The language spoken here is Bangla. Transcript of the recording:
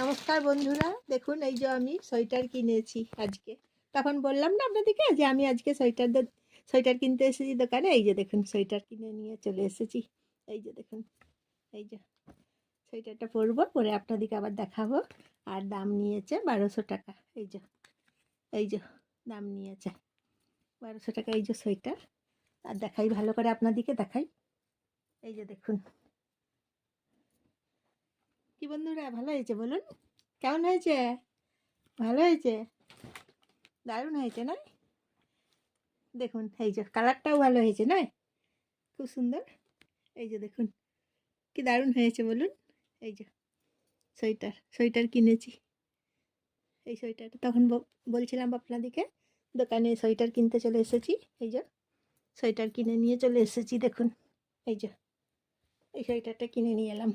নমস্কার বন্ধুরা, দেখুন এই যে আমি সোয়েটার কিনেছি আজকে। তখন বললাম না আপনাদেরকে যে আমি আজকে সোয়েটার সোয়েটার কিনতে এসেছি দোকানে। এই যে দেখুন, সোয়েটার কিনে নিয়ে চলে এসেছি। এই যে দেখুন, এই যে সোয়েটারটা পরবো, পরে আপনাদেরকে আবার দেখাবো। আর দাম নিয়েছে বারোশো টাকা, এই যে এই যে দাম নিয়েছে বারোশো টাকা, এই যে সোয়েটার। আর দেখাই, ভালো করে আপনাদেরকে দেখাই। এই যে দেখুন বন্ধুরা, ভালো হয়েছে বলুন? কেমন হয়েছে? ভালো হয়েছে? দারুণ হয়েছে না দেখুন, এই যে কালারটাও ভালো হয়েছে না খুব সুন্দর। এই যে দেখুন, কি দারুণ হয়েছে বলুন? এই যে সোয়েটার সোয়েটার কিনেছি। এই সোয়েটারটা তখন বলছিলাম আপনাদেরকে, দোকানে সোয়েটার কিনতে চলে এসেছি। এই যে সোয়েটার কিনে নিয়ে চলে এসেছি, দেখুন। এই যে, এই সোয়েটারটা কিনে নিয়ে এলাম।